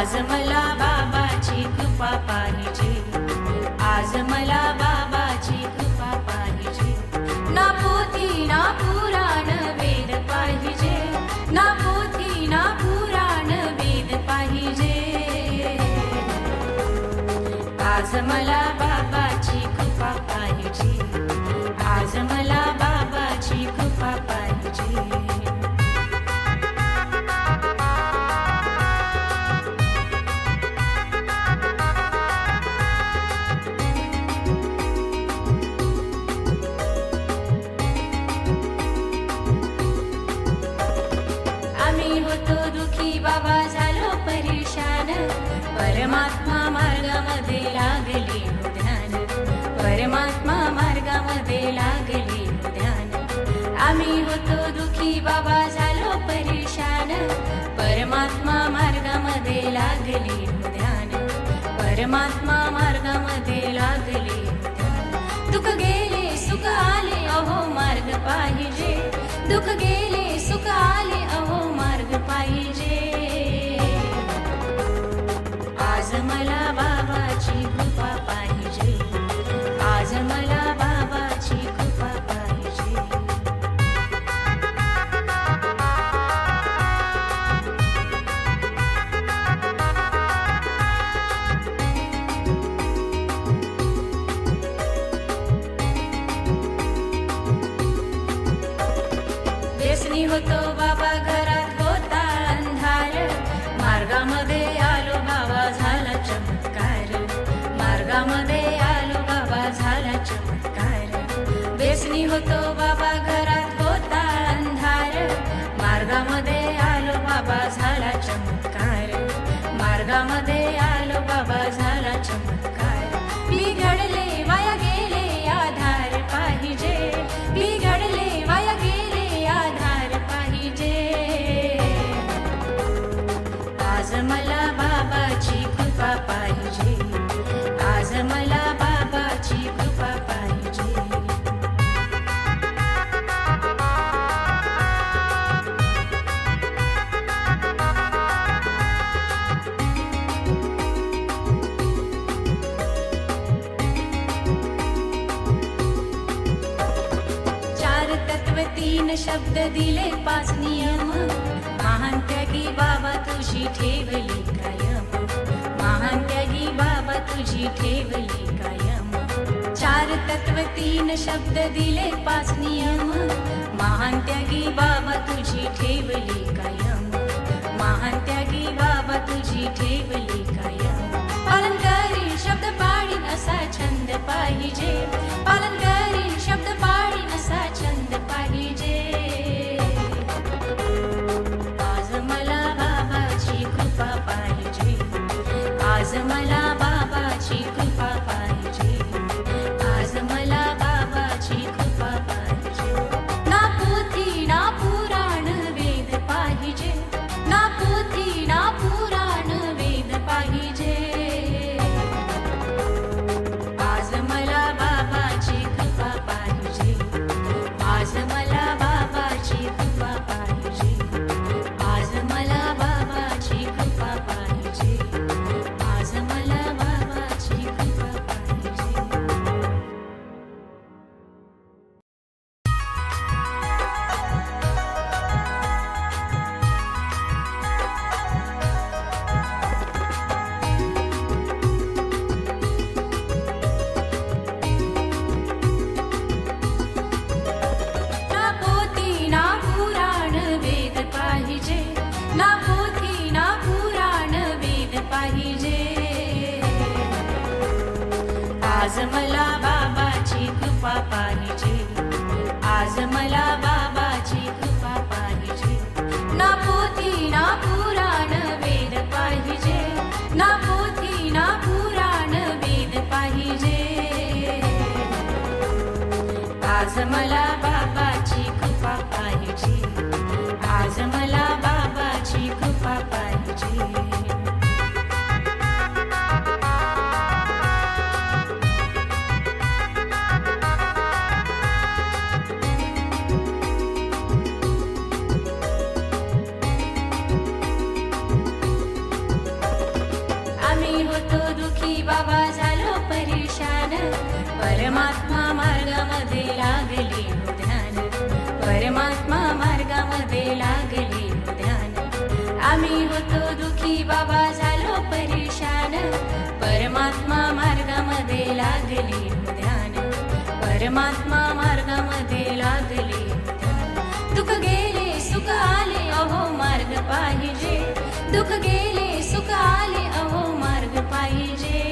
आज मला बाबाची कृपा पाहिजे. आज मला बाबाची कृपा पाहिजे. ना पोती ना पुराण वेद पाहिजे. ना पोती ना पुराण वेद पाहिजे. आज मला बाबा झालो परेशान. परमात्मा मार्गामध्ये लागली ध्यान परमात्मा मार्गामध्ये मार्गामध्ये तीन शब्द दिले पाच नियम। महान त्यागी बाबा तुझी ठेवली कायम। महान त्यागी बाबा तुझी ठेवली कायम। चार तत्व तीन शब्द दिले पाच नियम। महान त्यागी बाबा तुझी ठेवली कायम। महान त्यागी बाबा तुझी ठेवली कायम। पालन शब्द पाणी असा छंद पाहिजे। आज मला बाबाची कृपा पाहिजे. आज मला बाबाची कृपा पाहिजे. ना पोती ना पुराण वेद पाहिजे. ना पोती ना पुराण वेद पाहिजे. आज मला बाबा परमात्मा मार्गामध्ये लागले ध्यान परमात्मा मार्गामध्ये लागले ध्यान आम्ही होतो दुखी बाबा झालो परेशान. परमात्मा मार्गामध्ये लागले ध्यान परमात्मा मार्गामध्ये लागले दुःख गेले सुख आले अहो मार्ग पाहिजे. दुःख गेले सुख आले अहो मार्ग पाहिजे.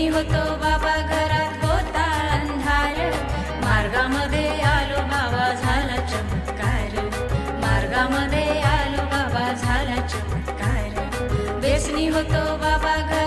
कोणी होतो बाबा घरात होता अंधार? मार्गामध्ये आलो बाबा झाला चमत्कार. मार्गामध्ये आलो बाबा झाला चमत्कार. बेसनी होतो बाबा घरात